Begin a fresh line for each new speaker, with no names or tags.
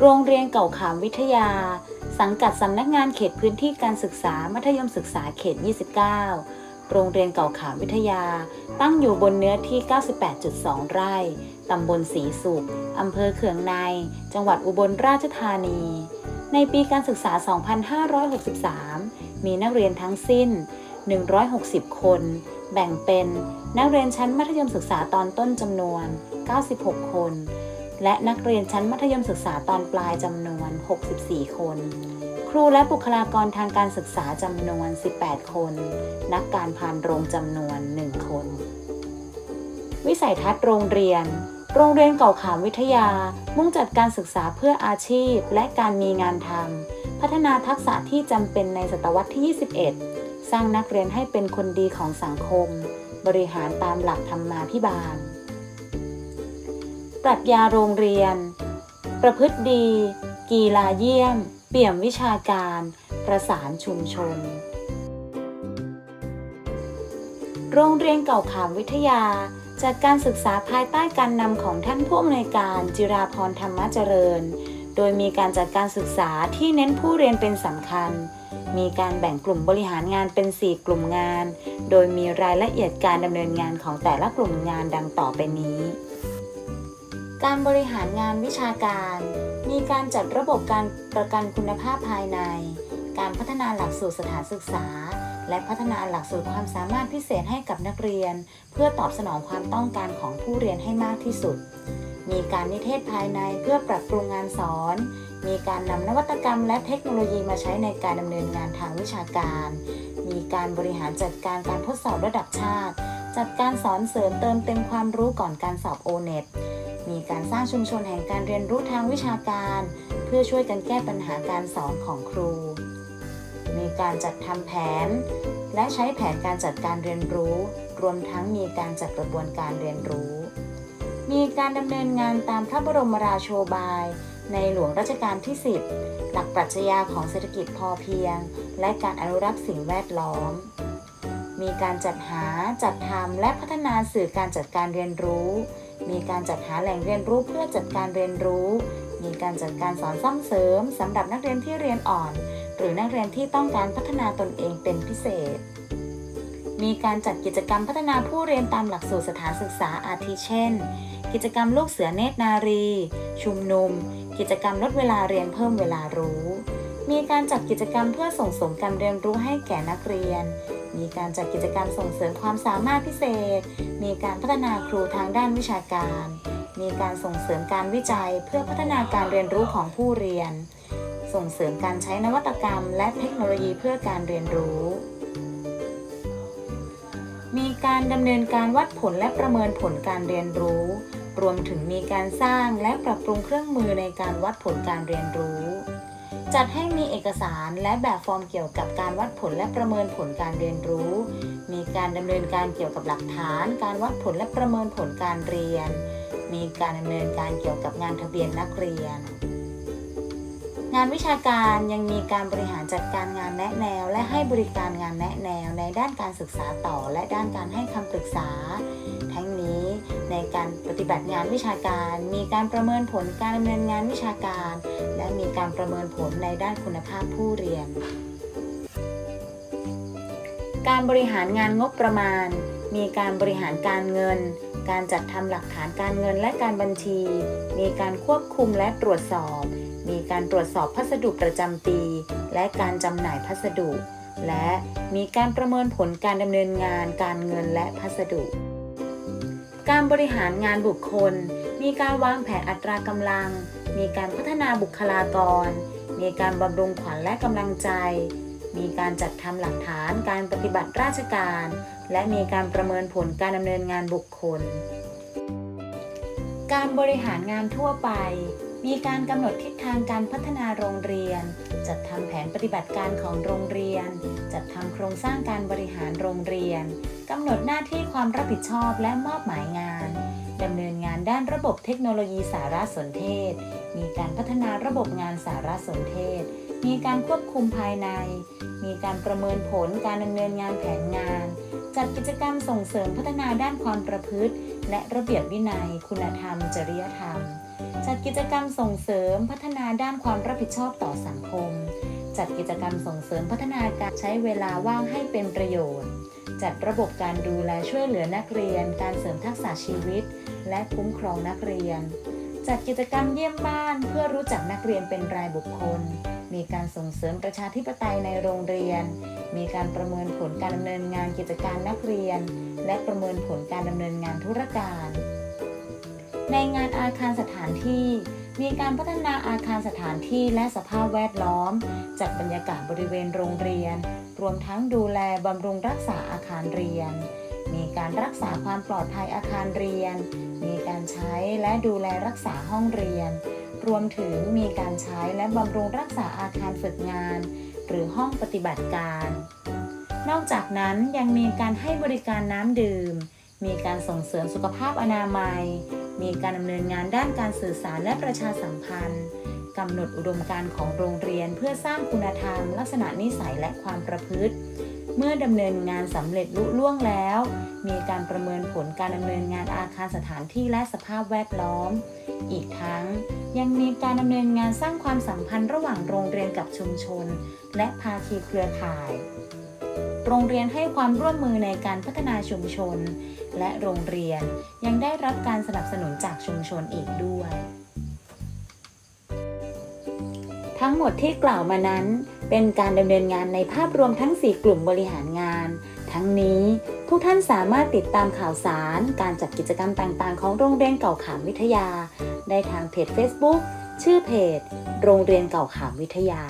โรงเรียนเก่าขามวิทยา สังกัดสำนักงานเขตพื้นที่การศึกษามัธยมศึกษาเขต 29 โรงเรียนเก่าขามวิทยา ตั้งอยู่บนเนื้อที่ 98.2 ไร่ ตำบลศรีสุข อำเภอเขืองใน จังหวัดอุบลราชธานี ในปีการศึกษา 2563 มีนักเรียนทั้งสิ้น 160 คน แบ่งเป็นนักเรียนชั้นมัธยมศึกษาตอนต้นจำนวน 96 คน และนักเรียนชั้นมัธยมศึกษาตอนปลายจำนวน 64 คน ครูและบุคลากรทางการศึกษาจำนวน 18 คน นักการพานโรงจำนวน 1 คน วิสัยทัศน์โรงเรียน โรงเรียนเก่าขามวิทยา มุ่งจัดการศึกษาเพื่ออาชีพและการมีงานทำพัฒนาทักษะที่จำเป็นในศตวรรษที่ 21 สร้างนักเรียนให้เป็นคนดีของสังคม บริหารตามหลักธรรมาภิบาล ปรัชญาโรงเรียน ประพฤติดี กีฬาเยี่ยม เปี่ยมวิชาการ ประสานชุมชน โรงเรียนเก่าขามวิทยา จากการศึกษาภายใต้การนำของท่านผู้อำนวยการจิราพรธรรมเจริญ โดยมีการจัดการศึกษาที่เน้นผู้เรียนเป็นสำคัญมีการแบ่งกลุ่มบริหารงานเป็น 4 กลุ่มงาน โดยมีรายละเอียดการดำเนินงานของแต่ละกลุ่มงานดังต่อไปนี้ การบริหารงานวิชาการ มีการจัดระบบการประกันคุณภาพภายใน การพัฒนาหลักสูตรสถานศึกษา และพัฒนาหลักสูตรความสามารถพิเศษให้กับนักเรียน เพื่อตอบสนองความต้องการของผู้เรียนให้มากที่สุด มีการนิเทศภายในเพื่อปรับปรุงงานสอน มีการนำนวัตกรรมและเทคโนโลยีมาใช้ในการดำเนินงานทางวิชาการ มีการบริหารจัดการการทดสอบระดับชาติ จัดการสอนเสริมเติมเต็มความรู้ก่อนการสอบโอเน็ต มีการสร้างชุมชนแห่งการเรียนรู้ทางวิชาการ เพื่อช่วยกันแก้ปัญหาการสอนของครู มีการจัดทำแผน และใช้แผนการจัดการเรียนรู้ รวมทั้งมีการจัดกระบวนการเรียนรู้ มีการดำเนินงานตามพระบรมราโชบาย ในหลวงรัชกาลที่ 10 หลักปรัชญาของเศรษฐกิจพอเพียง และการอนุรักษ์สิ่งแวดล้อมมีการจัดหา จัดทำ และพัฒนาสื่อการจัดการเรียนรู้ มีการจัดหาแหล่งเรียนรู้เพื่อจัดการเรียนรู้ มีการจัดการสอนซ่อมเสริมสำหรับนักเรียนที่เรียนอ่อน หรือนักเรียนที่ต้องการพัฒนาตนเองเป็นพิเศษ มีการจัดกิจกรรมพัฒนาผู้เรียนตามหลักสูตรสถานศึกษาอาทิเช่น กิจกรรมลูกเสือเนตรนารี ชุมนุม กิจกรรมลดเวลาเรียนเพิ่มเวลารู้ มีการจัดกิจกรรมเพื่อส่งเสริมการเรียนรู้ให้แก่นักเรียน มีการจัดกิจกรรมส่งเสริมความสามารถพิเศษ มีการพัฒนาครูทางด้านวิชาการ มีการส่งเสริมการวิจัยเพื่อพัฒนาการเรียนรู้ของผู้เรียน ส่งเสริมการใช้นวัตกรรม และเทคโนโลยีเพื่อการเรียนรู้ มีการดำเนินการวัดผลและประเมินผลการเรียนรู้ รวมถึงมีการสร้างและปรับปรุงเครื่องมือในการวัดผลการเรียนรู้ จัดให้มีเอกสารและแบบฟอร์มเกี่ยวกับการวัดผลและประเมินผลการเรียนรู้ มีการดำเนินการเกี่ยวกับหลักฐาน การวัดผลและประเมินผลการเรียน มีการดำเนินการเกี่ยวกับงานทะเบียนนักเรียน งานวิชาการยังมีการบริหารจัดการงานแนะแนว และให้บริการงานแนะแนวในด้านการศึกษาต่อ และด้านการให้คำปรึกษา ทั้งนี้ ในการปฏิบัติงานวิชาการ มีการประเมินผลการดำเนินงานวิชาการ และมีการประเมินผลในด้านคุณภาพผู้เรียน การบริหารงานงบประมาณ มีการบริหารการเงิน การจัดทำหลักฐานการเงินและการบัญชี มีการควบคุมและตรวจสอบ มีการตรวจสอบพัสดุประจำปี และการจำหน่ายพัสดุ และมีการประเมินผลการดำเนินงานการเงินและพัสดุ การบริหารงานบุคคล มีการวางแผนอัตรากำลัง มีการพัฒนาบุคลากร มีการบำรุงขวัญและกำลังใจ มีการจัดทำหลักฐานการปฏิบัติราชการ และมีการประเมินผลการดำเนินงานบุคคล การบริหารงานทั่วไป มีการกำหนดทิศทางการพัฒนาโรงเรียน จัดทำแผนปฏิบัติการของโรงเรียน จัดทำโครงสร้างการบริหารโรงเรียนกำหนดหน้าที่ความรับผิดชอบและมอบหมายงานดำเนินงานด้านระบบเทคโนโลยีสารสนเทศ มีการพัฒนาระบบงานสารสนเทศ มีการควบคุมภายใน มีการประเมินผลการดำเนินงานแผนงาน จัดกิจกรรมส่งเสริมพัฒนาด้านความประพฤติ และระเบียบวินัย คุณธรรม จริยธรรม จัดกิจกรรมส่งเสริมพัฒนาด้านความรับผิดชอบต่อสังคม จัดกิจกรรมส่งเสริมพัฒนาการใช้เวลาว่างให้เป็นประโยชน์ จัดระบบการดูแลช่วยเหลือนักเรียน การเสริมทักษะชีวิต และคุ้มครองนักเรียน จัดกิจกรรมเยี่ยมบ้านเพื่อรู้จักนักเรียนเป็นรายบุคคล มีการส่งเสริมประชาธิปไตยในโรงเรียน มีการประเมินผลการดำเนินงานกิจการนักเรียน และประเมินผลการดำเนินงานธุรการ ในงานอาคารสถานที่มีการพัฒนาอาคารสถานที่และสภาพแวดล้อม จัดบรรยากาศบริเวณโรงเรียน รวมทั้งดูแลบำรุงรักษาอาคารเรียน มีการรักษาความปลอดภัยอาคารเรียน มีการใช้และดูแลรักษาห้องเรียน รวมถึงมีการใช้และบำรุงรักษาอาคารฝึกงาน หรือห้องปฏิบัติการ นอกจากนั้นยังมีการให้บริการน้ำดื่ม มีการส่งเสริมสุขภาพอนามัย มีการดำเนินงานด้านการสื่อสารและประชาสัมพันธ์กำหนดอุดมการณ์ของโรงเรียนเพื่อสร้างคุณธรรม ลักษณะนิสัยและความประพฤติ เมื่อดำเนินงานสำเร็จลุล่วงแล้ว มีการประเมินผลการดำเนินงานอาคารสถานที่และสภาพแวดล้อม อีกทั้งยังมีการดำเนินงานสร้างความสัมพันธ์ระหว่างโรงเรียนกับชุมชน และภาคีเครือข่าย โรงเรียนให้ความร่วมมือในการพัฒนาชุมชน และโรงเรียนยังได้รับการสนับสนุนจากชุมชนอีกด้วย ทั้งหมดที่กล่าวมานั้น เป็นการดำเนินงานในภาพรวมทั้ง 4 กลุ่มบริหารงาน ทั้งนี้ทุกท่านสามารถติดตามข่าวสาร การจัดกิจกรรมต่างๆ ของโรงเรียนเก่าขามวิทยา ได้ทางเพจ Facebook ชื่อเพจ โรงเรียนเก่าขามวิทยา